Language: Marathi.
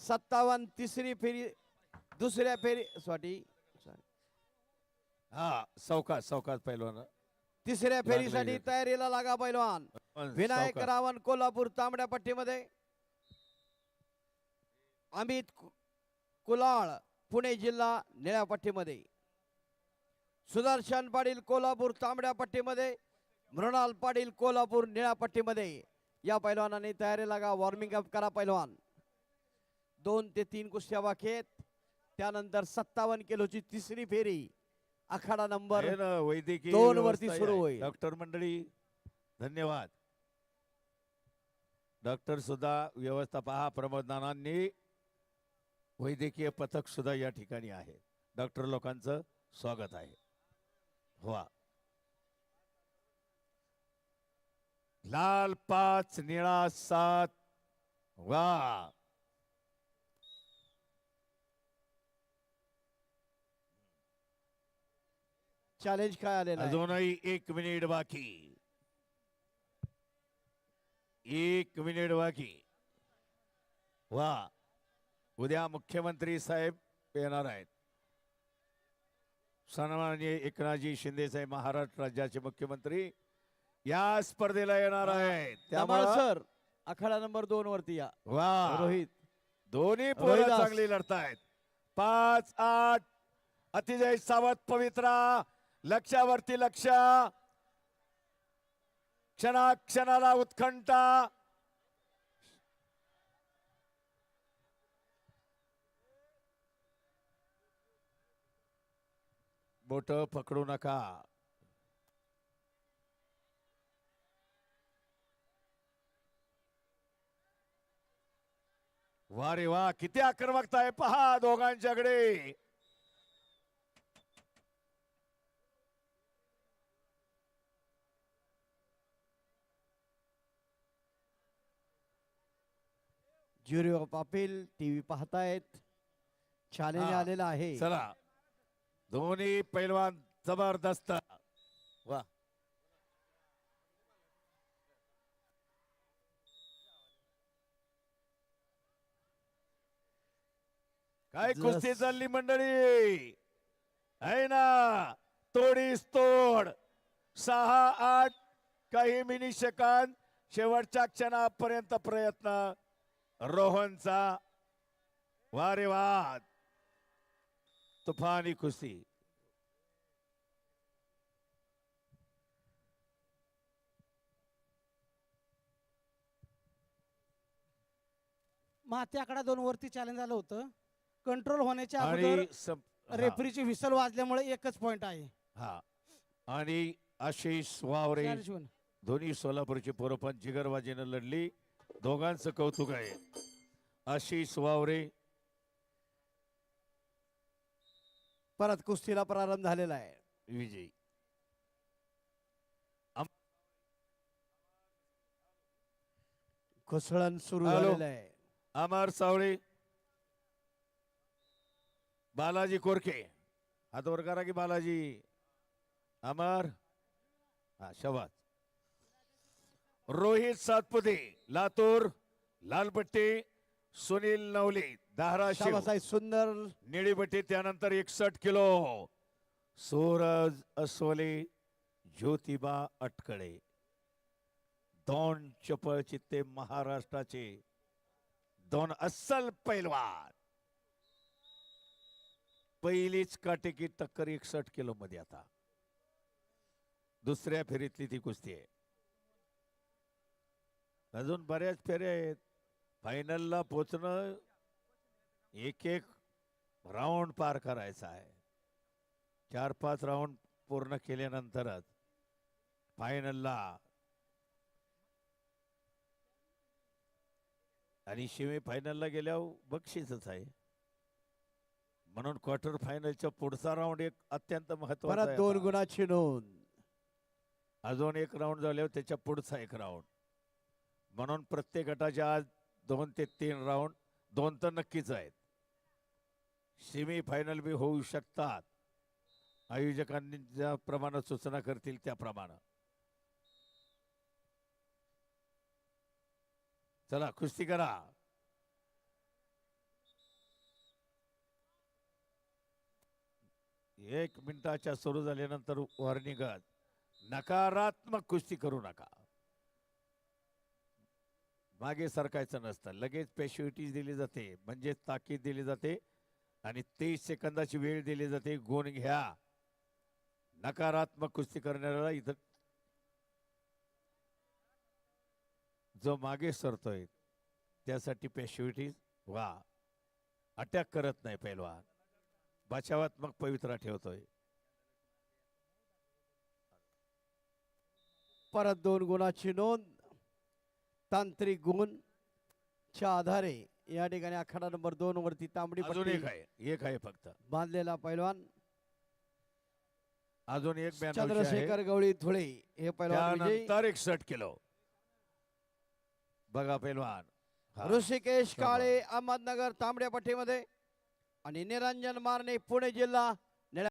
सत्तावन्न तिसरी फेरी दुसऱ्या फेरी सॉरी हा सावकाश सावकाश पहिलवान तिसऱ्या फेरीसाठी. तयारीला लागा पैलवान. पण विनायक. रावण कोल्हापूर तांबड्या पट्टीमध्ये. अमित कुलाळ पुणे जिल्हा निळ्या पट्टीमध्ये. सुदर्शन पाटील कोल्हापूर तांबड्या पट्टीमध्ये. मृणाल पाटील कोल्हापूर निळ्या पट्टीमध्ये. या पैलवानाने तयारी लागा वॉर्मिंग अप करा पैलवान. दोन ते तीन कुस्त्या आहेत त्यानंतर सत्तावन्न किलोची तिसरी फेरी. आखाडा नंबर ना, वैद्यकीय दोन व्यवस्था वरती सुरू आहे. होईल. डॉक्टर मंडळी धन्यवाद. डॉक्टर सुद्धा व्यवस्था पहा प्रमोद नानांनी वैद्यकीय पथक सुद्धा या ठिकाणी आहे. डॉक्टर लोकांचं स्वागत आहे. वा लाल पाच निळा सात. वा चॅलेंज काय आलेलं आहे? अजूनही एक मिनिट बाकी. एक मिनिट बाकी. वा. उद्या मुख्यमंत्री साहेब येणार आहेत. सन्माननीय एकनाथजी शिंदे साहेब महाराष्ट्र राज्याचे मुख्यमंत्री या स्पर्धेला येणार आहेत. त्यामुळे त्यामुळे सर आखाडा नंबर दोन वरती या. वा. रोहित. दोन्ही पोरं रोहिदास. चांगली लढतायत. पाच आठ. अतिजय सावत पवित्रा. लक्षावरती लक्ष. क्षणा क्षणाला बोट पकडू नका. वा रे वा किती आक्रमकता आहे पहा दोघांच्याकडे. ज्युरी ऑफ अपील टीव्ही पाहतायत. चॅलेंज. आलेला आहे. चला. दोन्ही पैलवान जबरदस्त. वा. काय कुस्ती चालली मंडळी? आहे ना तोडीस तोड. सहा आठ काही मिनी सेकंद. शेवटच्या क्षणापर्यंत प्रयत्न. रोहनचा वारे वाद तुफानी कुस्ती. माती आकडा दोन वरती चॅलेंज झालं होतं. कंट्रोल होण्याच्या आणि अगोदर हा, रेफरीची विसल वाजल्यामुळे एकच पॉइंट आहे. हा. आणि आशिष वावरे चार शिवण. दोन्ही सोलापूरची पोरं पण जिगरबाजीनं लढली. दोघांचं कौतुक आहे. आशिष वावरे. परत कुस्तीला प्रारंभ झालेला आहे. विजयी. घुसळण सुरू. झालेलं आहे. अमर सावळे. बालाजी कोरके हात वर करा की बालाजी. अमर हा शबाद रोहित सातपुते लातूर लालपट्टी सुनील नवले धाराशिव शाबासाहेब सुंदर. निळीपट्टी त्यानंतर एकसष्ट किलो. सूरज अस्वले ज्योतिबा अटकडे दोन चपळ चित्ते महाराष्ट्राचे. दोन अस्सल पैलवान. पहिलीच काटेकी टक्कर एकसष्ट किलो मध्ये आता. दुसऱ्या फेरीतली ती कुस्ती आहे. अजून बऱ्याच फेऱ्या आहेत. फायनलला पोचणं एक एक राऊंड पार करायचा आहे. चार पाच राऊंड पूर्ण केल्यानंतरच फायनलला आणि शिमी फायनलला गेल्यावर बक्षीसच आहे. म्हणून क्वार्टर फायनलच्या पुढचा राऊंड एक अत्यंत महत्त्वाचा दोन. गुणाची नोंद. अजून एक राऊंड झाल्यावर त्याच्या पुढचा एक राऊंड म्हणून प्रत्येक गटाच्या आज दोन ते तीन राऊंड दोन तर नक्कीच आहेत. सेमी फायनल बी होऊ शकतात. आयोजकांनी ज्या प्रमाणात सूचना करतील त्याप्रमाणे. चला कुस्ती करा. एक मिनिटाच्या सुरू झाल्यानंतर वॉर्निंग नकारात्मक कुस्ती करू नका. मागे सरकायचं नसतं. लगेच पेशिविटीज दिली जाते. म्हणजे ताकीद दिली जाते. आणि तीस सेकंदाची वेळ दिली जाते. गुण घ्या. नकारात्मक कुस्ती करणाऱ्याला इथं जो मागे सरतोय त्यासाठी पेशिविटीज वा अटॅक करत नाही पैलवान. बचावात्मक पवित्रा ठेवतोय. परत दोन गुणाची नोंद. तांत्रिक गुण च्या आधारे या ठिकाणी आखाडा नंबर दोन वरती तांबडी अजून पट्टी एक आहे एक आहे फक्त. बांधलेला पैलवान अजून एक चंद्रशेखर गवळी धुळे हे पैलवान त्यानंतर एकसठ किलो. बघा पैलवान. ऋषिकेश. काळे अहमदनगर तांबड्या पट्टीमध्ये आणि निरंजन मारणे पुणे जिल्हा.